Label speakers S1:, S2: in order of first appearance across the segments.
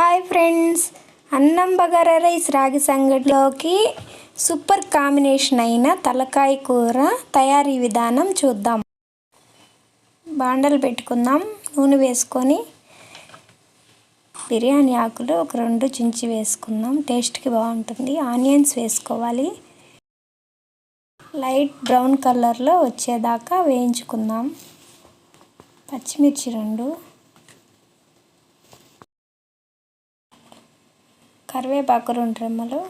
S1: Hi friends అన్నం bagara rice రాగి సంగటిలోకి super combination అయిన తలకాయ కూర తయారీ విధానం చూద్దాం. బాండలు పెట్టుకుందాం. నూనె వేసుకొని బిర్యానీ ఆకులు ఒక రెండు చించి వేసుకుందాం. టేస్ట్కి బాగుంటుంది. ఆనియన్స్ వేసుకోవాలి. లైట్ బ్రౌన్ కలర్లో వచ్చేదాకా వేయించుకుందాం. పచ్చిమిర్చి రెండు. కరివేపాకు రెండు రెమ్మలు.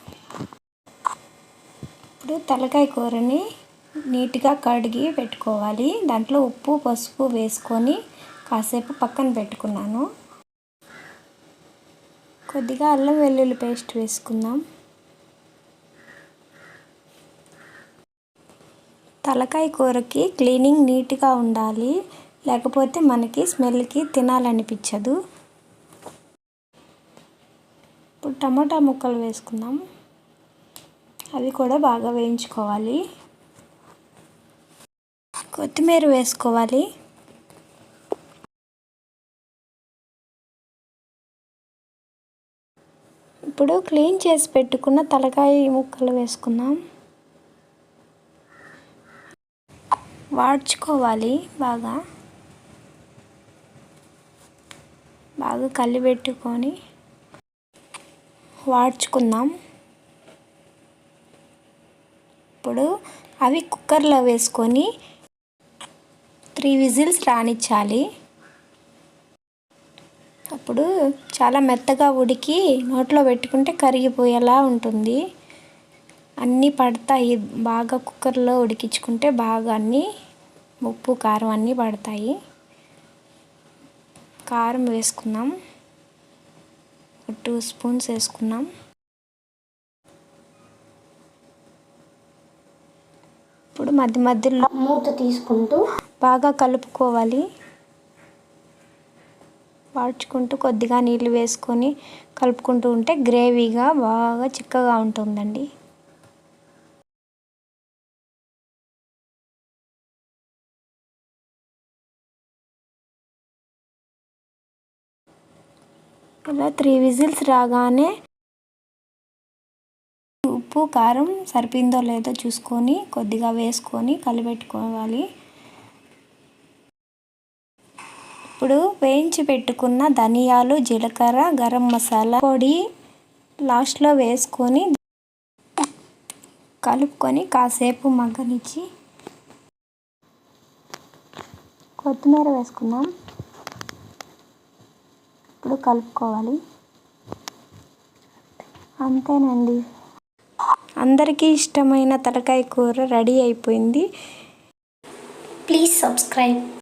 S1: ఇప్పుడు తలకాయ కూరని నీట్గా కడిగి పెట్టుకోవాలి. దాంట్లో ఉప్పు పసుపు వేసుకొని కాసేపు పక్కన పెట్టుకున్నాను. కొద్దిగా అల్లం వెల్లుల్లి పేస్ట్ వేసుకుందాం. తలకాయ కూరకి క్లీనింగ్ నీట్గా ఉండాలి. లేకపోతే మనకి స్మెల్కి తినాలనిపించదు ఇప్పుడు టమాటా ముక్కలు వేసుకుందాం. అవి కూడా బాగా వేయించుకోవాలి. కొత్తిమీర వేసుకోవాలి. ఇప్పుడు క్లీన్ చేసి పెట్టుకున్న తలకాయ ముక్కలు వేసుకుందాం. వాడ్చుకోవాలి బాగా. బాగా కలిపెట్టుకొని వాడ్చుకుందాం. ఇప్పుడు అవి కుక్కర్లో వేసుకొని త్రీ విజిల్స్ రానిచ్చాలి. అప్పుడు చాలా మెత్తగా ఉడికి నోట్లో పెట్టుకుంటే కరిగిపోయేలా ఉంటుంది. అన్నీ పడతాయి బాగా కుక్కర్లో ఉడికించుకుంటే బాగా అన్నీ ఉప్పు కారం అన్నీ పడతాయి. కారం వేసుకుందాం. టూ స్పూన్స్ వేసుకున్నాం. ఇప్పుడు మధ్య మధ్యలో
S2: మూత తీసుకుంటూ
S1: బాగా కలుపుకోవాలి. వాడ్చుకుంటూ కొద్దిగా నీళ్ళు వేసుకొని కలుపుకుంటూ ఉంటే గ్రేవీగా బాగా చిక్కగా ఉంటుందండి. ఇలా త్రీ విజిల్స్ రాగానే ఉప్పు కారం సరిపోయిందో లేదో చూసుకొని కొద్దిగా వేసుకొని కలిపెట్టుకోవాలి. ఇప్పుడు వేయించి పెట్టుకున్న ధనియాలు జీలకర్ర గరం మసాలా పొడి లాస్ట్లో వేసుకొని కలుపుకొని కాసేపు మగ్గనిచ్చి కొత్తిమీర వేసుకుందాం. ఇప్పుడు కలుపుకోవాలి. అంతేనండి. అందరికీ ఇష్టమైన తలకాయ కూర రెడీ అయిపోయింది.
S2: Please subscribe.